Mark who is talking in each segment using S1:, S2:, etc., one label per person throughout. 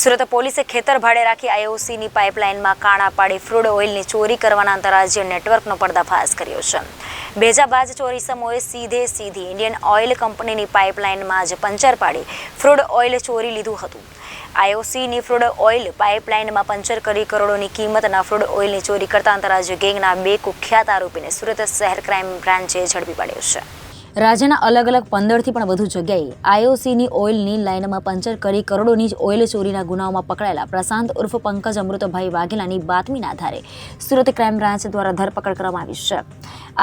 S1: સુરત પોલીસે ખેતર ભાડે રાખી આઈઓસીની પાઇપલાઇનમાં કાણા પાડી ફ્રૂડ ઓઇલની ચોરી કરવાના આંતરરાજ્ય નેટવર્કનો પર્દાફાશ કર્યો છે. ભેજાબાજ ચોરી સમયે સીધે સીધી ઇન્ડિયન ઓઇલ કંપનીની પાઇપલાઇનમાં જ પંચર પાડી ફ્રૂડ ઓઇલ ચોરી લીધું હતું. આઈઓસીની ફ્રૂડ ઓઇલ પાઇપલાઇનમાં પંચર કરી કરોડોની કિંમતના ફ્રૂડ ઓઇલની ચોરી કરતા આંતરરાજ્ય ગેંગના બે કુખ્યાત આરોપીને સુરત શહેર ક્રાઇમ બ્રાન્ચે ઝડપી પાડ્યો છે. રાજ્યના અલગ અલગ પંદરથી પણ વધુ જગ્યાએ આઈઓસીની ઓઇલની લાઇનમાં પંચર કરી કરોડોની જ ઓઇલ ચોરીના ગુનાઓમાં પકડાયેલા પ્રશાંત ઉર્ફ પંકજ અમૃતભાઈ વાઘેલાની બાતમીના આધારે સુરત ક્રાઇમ બ્રાન્ચ દ્વારા ધરપકડ કરવામાં આવી છે.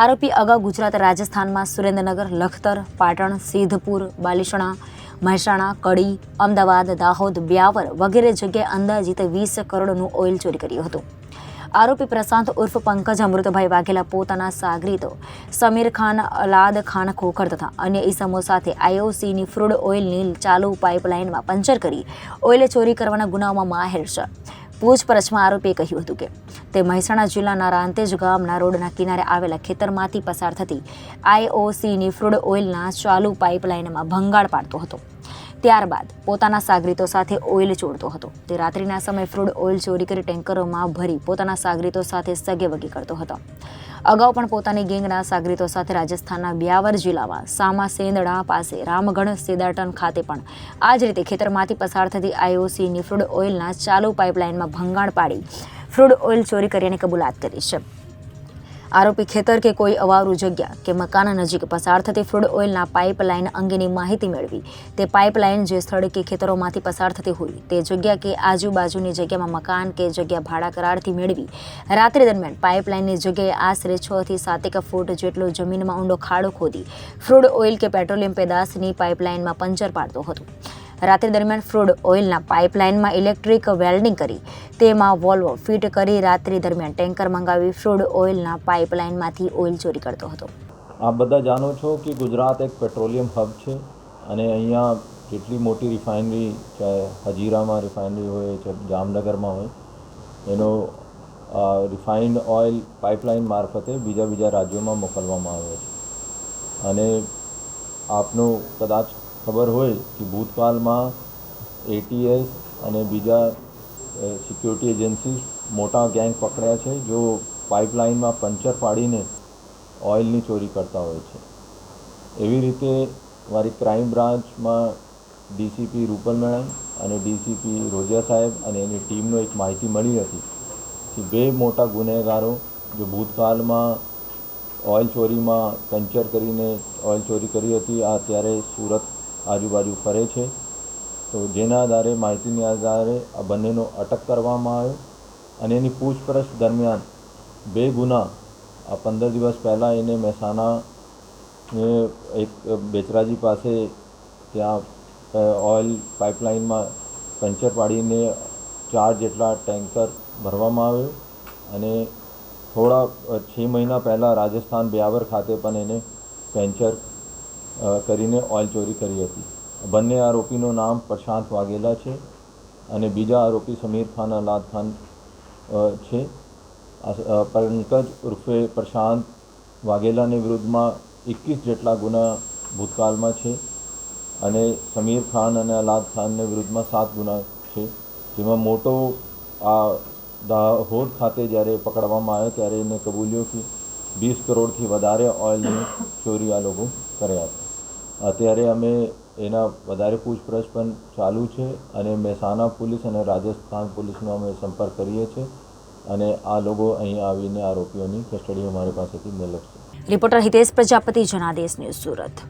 S1: આરોપી અગાઉ ગુજરાત રાજસ્થાનમાં સુરેન્દ્રનગર, લખતર, પાટણ, સિદ્ધપુર, બાલિસણા, મહેસાણા, કડી, અમદાવાદ, દાહોદ, બ્યાવર વગેરે જગ્યાએ અંદાજિત વીસ કરોડનું ઓઇલ ચોરી કર્યું હતું. આરોપી પ્રશાંત ઉર્ફ પંકજ અમૃતભાઈ વાઘેલા પોતાના સાગરીતો સમીર ખાન, અલાદ ખાન ખોખર તથા અન્ય ઇસમો સાથે આઈઓસીની ફ્રૂડ ઓઇલની ચાલુ પાઇપલાઇનમાં પંચર કરી ઓઇલ ચોરી કરવાના ગુનાઓમાં માહેર છે. પૂછપરછમાં આરોપીએ કહ્યું હતું કે તે મહેસાણા જિલ્લાના રાંતેજ ગામના રોડના કિનારે આવેલા ખેતરમાંથી પસાર થતી આઈઓસીની ફ્રૂડ ઓઇલના ચાલુ પાઇપલાઇનમાં ભંગાળ પાડતો હતો. ત્યારબાદ પોતાના સાગરીતો સાથે ઓઇલ ચોરતો હતો. તે રાત્રિના સમયે ફ્રૂડ ઓઇલ ચોરી કરી ટેન્કરોમાં ભરી પોતાના સાગરીતો સાથે સગેવગી કરતો હતો. અગાઉ પણ પોતાની ગેંગના સાગરીતો સાથે રાજસ્થાનના બ્યાવર જિલ્લામાં સામા સેંદડા પાસે રામગઢ સેદાટન ખાતે પણ આ જ રીતે ખેતરમાંથી પસાર થતી આઈઓસીની ફ્રૂડ ઓઇલના ચાલુ પાઇપલાઇનમાં ભંગાણ પાડી ફ્રૂડ ઓઇલ ચોરી કર્યાની કબૂલાત કરી છે. આરોપી ખેતર કે કોઈ અવારું જગ્યા કે મકાન નજીક પસાર થતી ફ્રૂડ ઓઇલના પાઇપલાઇન અંગેની માહિતી મેળવી. તે પાઇપલાઇન જે સ્થળ કે ખેતરોમાંથી પસાર થતી હોય, તે જગ્યા કે આજુબાજુની જગ્યામાં મકાન કે જગ્યા ભાડા કરારથી મેળવી. રાત્રિ દરમિયાન પાઇપલાઇનની જગ્યાએ આશરે છથી સાતેક ફૂટ જેટલો જમીનમાં ઊંડો ખાડો ખોદી ફ્રૂડ ઓઇલ કે પેટ્રોલિયમ પેદાશની પાઇપલાઇનમાં પંચર પાડતો હતો. રાત્રિ દરમિયાન ફ્રૂડ ઓઇલના પાઇપલાઇનમાં ઇલેક્ટ્રિક વેલ્ડિંગ કરી તેમાં વોલ્વો ફિટ કરી રાત્રિ દરમિયાન ટેન્કર મંગાવી ફ્રૂડ ઓઇલના પાઇપલાઇનમાંથી ઓઇલ ચોરી કરતો હતો.
S2: આપ બધા જાણો છો કે ગુજરાત એક પેટ્રોલિયમ હબ છે અને અહીંયા કેટલી મોટી રિફાઇનરી, ચાહે હજીરામાં રિફાઇનરી હોય, ચાહે જામનગરમાં હોય, એનો રિફાઇન્ડ ઓઇલ પાઇપલાઇન મારફતે બીજા બીજા રાજ્યોમાં મોકલવામાં આવે છે. અને આપનું કદાચ ખબર હોય કે ભૂતકાળમાં એટીએસ અને બીજા સિક્યુરિટી એજન્સીસ મોટા ગેંગ પકડ્યા છે, જો પાઇપલાઇનમાં પંચર પાડીને ઓઇલની ચોરી કરતા હોય છે. એવી રીતે મારી ક્રાઇમ બ્રાન્ચમાં ડીસીપી રૂપલ મેડમ અને ડીસીપી રોજિયા સાહેબ અને એની ટીમનો એક માહિતી મળી હતી કે બે મોટા ગુનેગારો જો ભૂતકાળમાં ઓઇલ ચોરીમાં પંચર કરીને ઓઇલ ચોરી કરી હતી, આ અત્યારે સુરત આજુબાજુ ફરે છે. તો જેના આધારે માહિતીની આધારે આ બંનેનો અટક કરવામાં આવ્યો અને એની પૂછપરછ દરમિયાન બે ગુના આ પંદર દિવસ પહેલાં એને મહેસાણા એક બેચરાજી પાસે ત્યાં ઓઇલ પાઇપલાઇનમાં પંચર પાડીને ચાર જેટલા ટેન્કર ભરવામાં આવ્યો અને થોડા છ મહિના પહેલાં રાજસ્થાન બ્યાવર ખાતે પણ એને પેન્ચર કરીને ઓઇલ ચોરી કરી હતી. બંને આરોપીનું નામ પ્રશાંત વાઘેલા છે અને બીજા આરોપી સમીર ખાન, અલાદ ખાન છે. પંકજ ઉર્ફે પ્રશાંત વાઘેલાની વિરુદ્ધમાં એકવીસ જેટલા ગુના ભૂતકાળમાં છે અને સમીર ખાન અને અલાદ ખાનને વિરુદ્ધમાં સાત ગુના છે. જેમાં મોટો આ દાહોદ ખાતે જ્યારે પકડવામાં આવ્યો ત્યારે એને કબૂલ્યો કે વીસ કરોડથી વધારે ઓઇલની ચોરી આ લોકો કર્યા હતા. અત્યારે અમે એના વધારે પૂછપરછ પણ ચાલુ છે અને મહેસાણા પોલીસ અને રાજસ્થાન પોલીસનો અમે સંપર્ક કરીએ છીએ અને આ લોકો અહીં આવીને આરોપીઓની કસ્ટડી અમારી પાસેથી મેળવશે
S1: રિપોર્ટર હિતેશ પ્રજાપતિ જનાદેશ ન્યૂઝ સુરત.